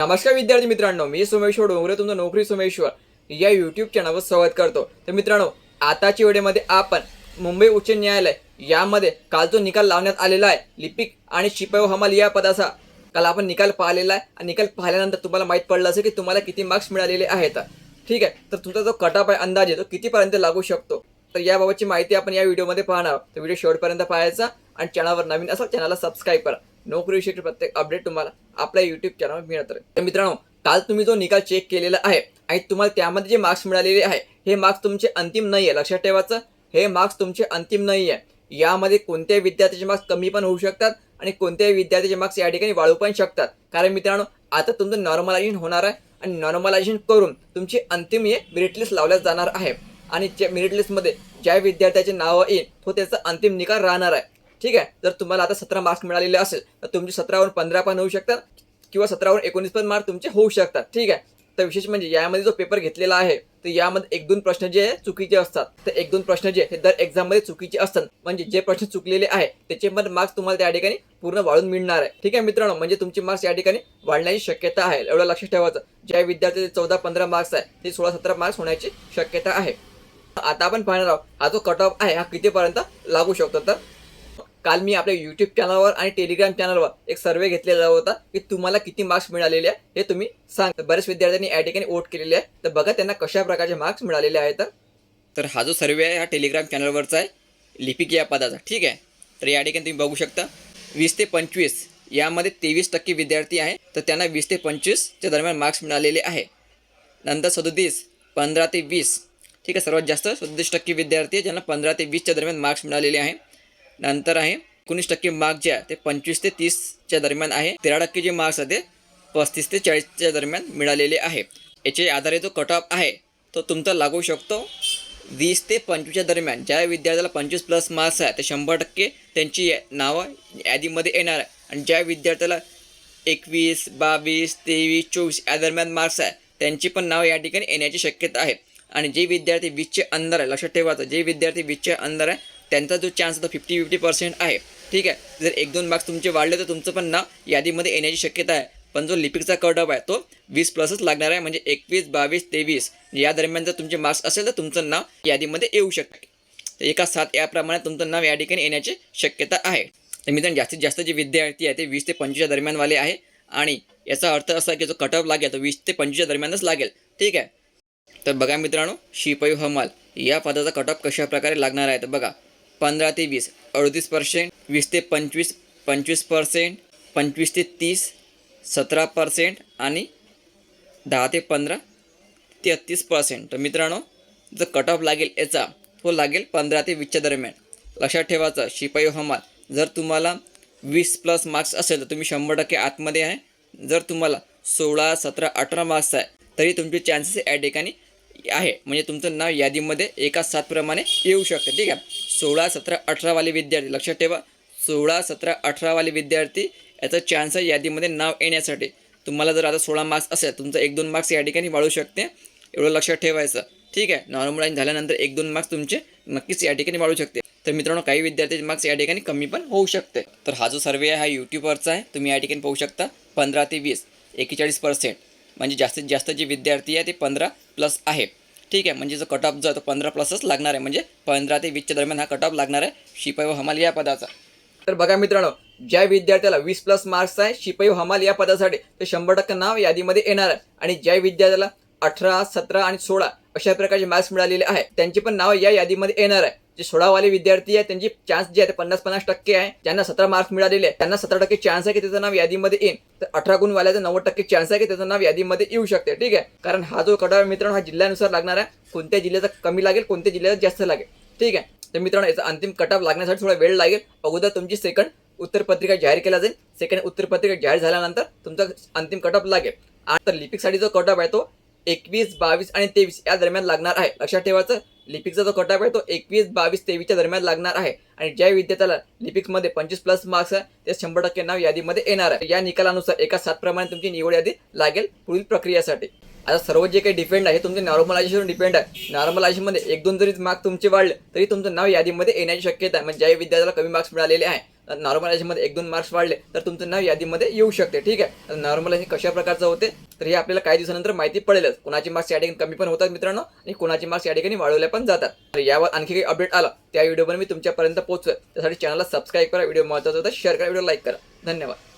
नमस्कार विद्यार्थी मित्रांनो मी सोमेश्वर डोंगरे तुमचं नोकरी सोमेश्वर. या युट्यूब चॅनलवर स्वागत करतो. तर मित्रांनो आताच्या व्हिडिओमध्ये आपण मुंबई उच्च न्यायालय यामध्ये काल जो निकाल लावण्यात आलेला आहे लिपिक आणि शिपाई हमाल या पदाचा काल आपण निकाल पाहिलेला आहे. आणि निकाल पाहिल्यानंतर तुम्हाला माहीत पडलं असेल की तुम्हाला किती मार्क्स मिळालेले आहेत. ठीक आहे तर तुमचा जो कटअप आहे अंदाजे तो कितीपर्यंत लागू शकतो? तर याबाबतची माहिती आपण या व्हिडिओमध्ये पाहणार तर व्हिडिओ शेवटपर्यंत पाहायचा आणि चॅनलवर नवीन असाल चॅनलला सबस्क्राईब करा. नोकरीविषयी प्रत्येक अपडेट तुम्हाला आपल्या युट्यूब चॅनलवर मिळत राहील तर मित्रांनो काल तुम्ही जो निकाल चेक केलेला आहे आणि तुम्हाला त्यामध्ये जे मार्क्स मिळालेले आहे हे मार्क्स तुमचे अंतिम नाही आहे लक्षात ठेवायचं हे मार्क्स तुमचे अंतिम नाही आहे यामध्ये कोणत्याही विद्यार्थ्याचे मार्क्स कमी पण होऊ शकतात आणि कोणत्याही विद्यार्थ्याचे मार्क्स या ठिकाणी वाढू पण शकतात. कारण मित्रांनो आता तुमचं नॉर्मलायझेशन होणार आहे आणि नॉर्मलायझेशन करून तुमची अंतिम हे मेरिट लिस्ट लावल्या जाणार आहे. आणि ज्या मेरिट लिस्टमध्ये ज्या विद्यार्थ्याचे नाव येईल तो त्याचा अंतिम निकाल राहणार आहे. ठीक आहे? जर तुम्हाला आता सतरा मार्क्स मिळालेले असेल तर तुमचे सतरावरून पंधरा पण होऊ शकतात किंवा सतरावरून एकोणीस पण मार्क तुमचे होऊ शकतात. ठीक आहे? तर विशेष म्हणजे यामध्ये जो पेपर घेतलेला आहे तर यामध्ये एक दोन प्रश्न जे चुकीचे असतात. तर एक दोन प्रश्न जे हे दर एक्झाममध्ये चुकीचे असतात. म्हणजे जे प्रश्न चुकलेले आहे त्याचे पण मार्क्स तुम्हाला त्या ठिकाणी पूर्ण वाढून मिळणार आहे. ठीक आहे मित्रांनो? म्हणजे तुमचे मार्क्स या ठिकाणी वाढण्याची शक्यता आहे. एवढं लक्षात ठेवायचं. ज्या विद्यार्थ्याचे चौदा पंधरा मार्क्स आहे ते सोळा सतरा मार्क्स होण्याची शक्यता आहे. आता आपण पाहणार आहोत हा जो कट ऑफ आहे हा कितीपर्यंत लागू शकतो? तर काल मी आपल्या यूट्यूब चॅनलवर आणि टेलिग्राम चॅनलवर एक सर्वे घेतलेला होता की तुम्हाला किती मार्क्स मिळालेले आहे हे तुम्ही सांग. बऱ्याच विद्यार्थ्यांनी या ठिकाणी वोट केलेले आहे तर बघा त्यांना कशा प्रकारचे मार्क्स मिळालेले आहेत. तर हा जो सर्वे आहे हा टेलिग्राम चॅनलवरचा आहे. लिपिक या पदाचा. ठीक आहे? तर या ठिकाणी तुम्ही बघू शकता. वीस ते पंचवीस यामध्ये तेवीस टक्के विद्यार्थी आहे तर त्यांना वीस ते पंचवीसच्या दरम्यान मार्क्स मिळालेले आहे. नंतर सदोतीस पंधरा ते वीस. ठीक आहे? सर्वात जास्त सदतीस टक्के विद्यार्थी आहे ज्यांना पंधरा ते वीसच्या दरम्यान मार्क्स मिळालेले आहे नंतर आहे एकोणीस टक्के मार्क्स जे आहे ते पंचवीस ते तीसच्या दरम्यान आहे. तेरा टक्के जे मार्क्स आहे ते पस्तीस ते चाळीसच्या दरम्यान मिळालेले आहे. याचे आधारे जो कट ऑफ आहे तो तुमचा लागू शकतो. वीस ते पंचवीसच्या दरम्यान ज्या विद्यार्थ्याला पंचवीस प्लस मार्क्स आहे ते शंभर टक्के त्यांची नावं यादीमध्ये येणार आहे. आणि ज्या विद्यार्थ्याला एकवीस बावीस तेवीस चोवीस या दरम्यान मार्क्स आहे त्यांची पण नावं या ठिकाणी येण्याची शक्यता आहे. आणि जे विद्यार्थी वीसचे अंदर आहे लक्षात ठेवायचं जे विद्यार्थी वीसच्या अंदर आहे त्यांचा जो चान्स होता फिफ्टी फिफ्टी पर्सेंट आहे. ठीक आहे? जर एक दोन मार्क्स तुमचे वाढले तर तुमचं पण नाव यादीमध्ये येण्याची शक्यता आहे. पण जो लिपिकचा कट ऑफ आहे तो वीस प्लसच लागणार आहे. म्हणजे एकवीस बावीस तेवीस या दरम्यान जर तुमचे मार्क्स असेल तर तुमचं नाव यादीमध्ये येऊ शकते. तर एका सात याप्रमाणे तुमचं नाव या ठिकाणी येण्याची शक्यता आहे. तर मित्रांनो जास्तीत जास्त जे विद्यार्थी आहे ते वीस ते पंचवीसच्या दरम्यानवाले आहे. आणि याचा अर्थ असा की जो कट ऑफ लागेल तो वीस ते पंचवीसच्या दरम्यानच लागेल. ठीक आहे? तर बघा मित्रांनो शिपाई हमाल या पदाचा कट ऑफ कशाप्रकारे लागणार आहे? तर बघा पंधरा ते वीस अडतीस पर्सेंट वीस ते पंचवीस पंचवीस पर्सेंट पंचवीस ते तीस सतरा पर्सेंट आणि दहा ते पंधरा तेहत्तीस पर्सेंट तर मित्रांनो जो कट ऑफ लागेल याचा तो लागेल पंधरा ते वीसच्या दरम्यान. लक्षात ठेवायचं शिपाई हमाल जर तुम्हाला वीस प्लस मार्क्स असेल तर तुम्ही शंभर टक्के आतमध्ये आहे. जर तुम्हाला सोळा सतरा अठरा मार्क्स आहे तरी तुमचे चान्सेस या ठिकाणी आहे. म्हणजे तुमचं नाव यादीमध्ये एका सातप्रमाणे येऊ शकतं. ठीक आहे? सोळा सतरा अठरावाले विद्यार्थी. लक्षात ठेवा. सोळा सतरा अठरावाले विद्यार्थी याचा चान्स आहे यादीमध्ये नाव येण्यासाठी. तुम्हाला जर आता सोळा मार्क्स असेल तुमचं एक दोन मार्क्स या ठिकाणी वाढू शकते. एवढं लक्षात ठेवायचं. ठीक आहे? नॉर्मलाईन झाल्यानंतर एक दोन मार्क्स तुमचे नक्कीच या ठिकाणी वाढू शकते. तर मित्रांनो काही विद्यार्थ्यांचे मार्क्स या ठिकाणी कमी पण होऊ शकते. तर हा जो सर्वे आहे हा यूट्यूबवरचा आहे. तुम्ही या ठिकाणी पाहू शकता. पंधरा ते वीस. एकेचाळीस पर्सेंट म्हणजे जास्तीत जास्त जे विद्यार्थी आहे ते पंधरा प्लस आहे. ठीक आहे? म्हणजे जो कट ऑफ जो आहे तो पंधरा प्लसच लागणार आहे. म्हणजे पंधरा ते वीसच्या दरम्यान हा कट ऑफ लागणार आहे शिपाई व हमाल या पदाचा. तर बघा मित्रांनो ज्या विद्यार्थ्याला वीस प्लस मार्क्स आहे शिपाई व हमाल या पदासाठी ते शंभर टक्के नाव यादीमध्ये येणार आहे. आणि ज्या विद्यार्थ्याला अठरा सतरा आणि सोळा अशा प्रकारचे मार्क्स मिळालेले आहे त्यांची पण नाव या यादीमध्ये येणार आहे. जे सोळावाले विद्यार्थी आहे त्यांची चान्स जे आहे ते पन्नास पन्नास टक्के आहे. ज्यांना सतरा मार्क्स मिळालेले आहे त्यांना सतरा टक्के चान्स आहे की त्याचं नाव यादीमध्ये येईल. तर अठरा गुणवाल्याचं नव्वद टक्के चान्स आहे की त्याचं नाव यादीमध्ये येऊ शकते. ठीक आहे? कारण हा जो कडा मित्रांनो हा जिल्ह्यानुसार लागणार आहे. कोणत्या जिल्ह्याचा कमी लागेल कोणत्या जिल्ह्याचा जास्त लागेल. ठीक आहे? तर मित्रांनो याचा अंतिम कटाप लागण्यासाठी थोडा वेळ लागेल. अगोदर तुमची सेकंड उत्तरपत्रिका जाहीर केला जाईल. सेकंड उत्तरपत्रिका जाहीर झाल्यानंतर तुमचा अंतिम कटअप लागेल. आणि तर लिपिकसाठी जो कटअप आहे तो एकवीस बावीस आणि तेवीस या दरम्यान लागणार आहे. लक्षात ठेवायचं लिपिकचा जो कटअप आहे तो एकवीस बावीस तेवीसच्या दरम्यान लागणार आहे. आणि ज्या विद्यार्थ्याला लिपिक्समध्ये पंचवीस प्लस मार्क्स आहे ते शंभर टक्के नाव यादीमध्ये येणार आहे. या निकालानुसार एका सातप्रमाणे तुमची निवड यादी लागेल पुढील प्रक्रियेसाठी. आता सर्व जे काही डिपेंड आहे तुमचे नॉर्मलायझेशन डिपेंड आहे. नॉर्मलायझेशनमध्ये एक दोन जरी मार्क्स तुमचे वाढले तरी तुमचं नाव यादीमध्ये येण्याची शक्यता आहे. म्हणजे ज्या विद्यार्थ्याला कमी मार्क्स मिळालेले आहे नॉर्मलायझेशनमध्ये एक दोन मार्क्स वाढले तर तुमचं नाव यादीमध्ये येऊ शकते ठीक आहे? नॉर्मलायझेशन कशा प्रकारचं होते? तर हे आपल्याला काही दिवसानंतर माहिती पडेलच. कोणाचे मार्क्स या ठिकाणी कमी पण होतात मित्रांनो आणि कोणाचे मार्क्स या ठिकाणी वाढवले पण जातात. तर यावर आणखी काही अपडेट आला त्या व्हिडिओवर मी तुमच्यापर्यंत पोहोचतोय त्यासाठी चॅनलला सबस्क्राईब करा व्हिडिओ महत्त्वाचा होता शेअर करा व्हिडिओ लाईक करा. धन्यवाद.